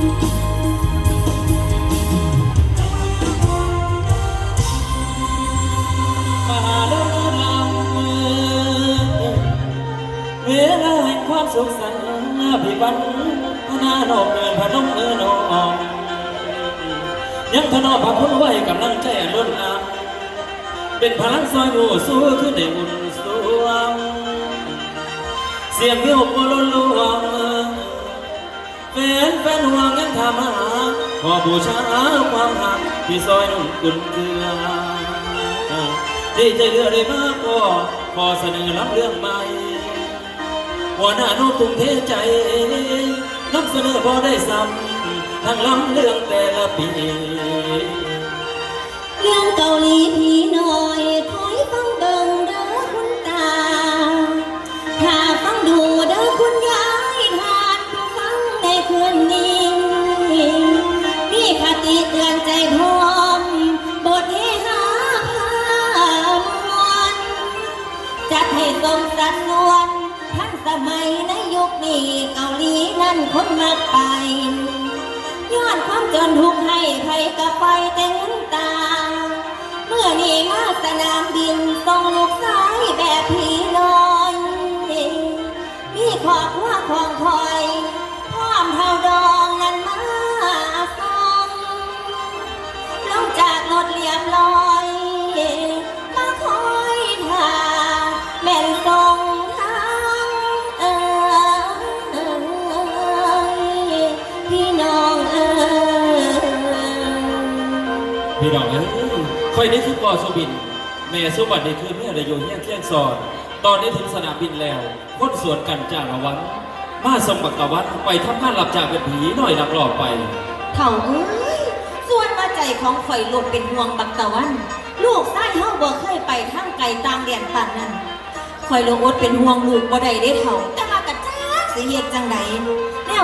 เวลาแห่งความสุขสันต์พี่วันพนานอกเนินพนมเนินนองยังถนอมพระคุณไว้กำลังใจล้นอาเป็นพลังซอยงูสู้ขึ้นในอุ่นสวงเสียงเรียวโมลลวง แฟนแฟนห่วงยังทำหาขอบูชาความหักที่ซอยนุ่งกุนเกลือดีใจเหลือได้มากก็ขอเสนอรับเรื่องใหม่หัวหน้าโน้ตุ้มเทใจนำเสนอพอได้ซ้ำทั้งลำเรื่องแต่ละปี สมัยในยุคนี้เกาหลีนั่นคนมากไปย้อนความจนทุกข์ให้ใครก็ไปแต่เงินตา เมื่อนี้มาสนามบินต้องลูกสายแบบ พี่น้องเอ้ยคอยนี่คือปอสุบิน แม่สุบัตินี่คือแม่ระโยเฮียงเคียงสอน ตอนนี้ถึงสนามบินแล้วคนสวนกันจ้าละวัน มาส่งบักตะวันไปทำงานหลับจากเป็นผีหน่อยหลับหลอบไป เถ่าเอ้ยส่วนมาใจของข่อยหลบเป็นห่วงบักตะวัน ลูกไส้เฮาบ่เคยไปทางไกลต่างแดนปานนั้นข่อยโลอดเป็นห่วงลูกบ่ได้เด้เถ่าแต่ว่ากระจ้าสิเฮ็ดจังได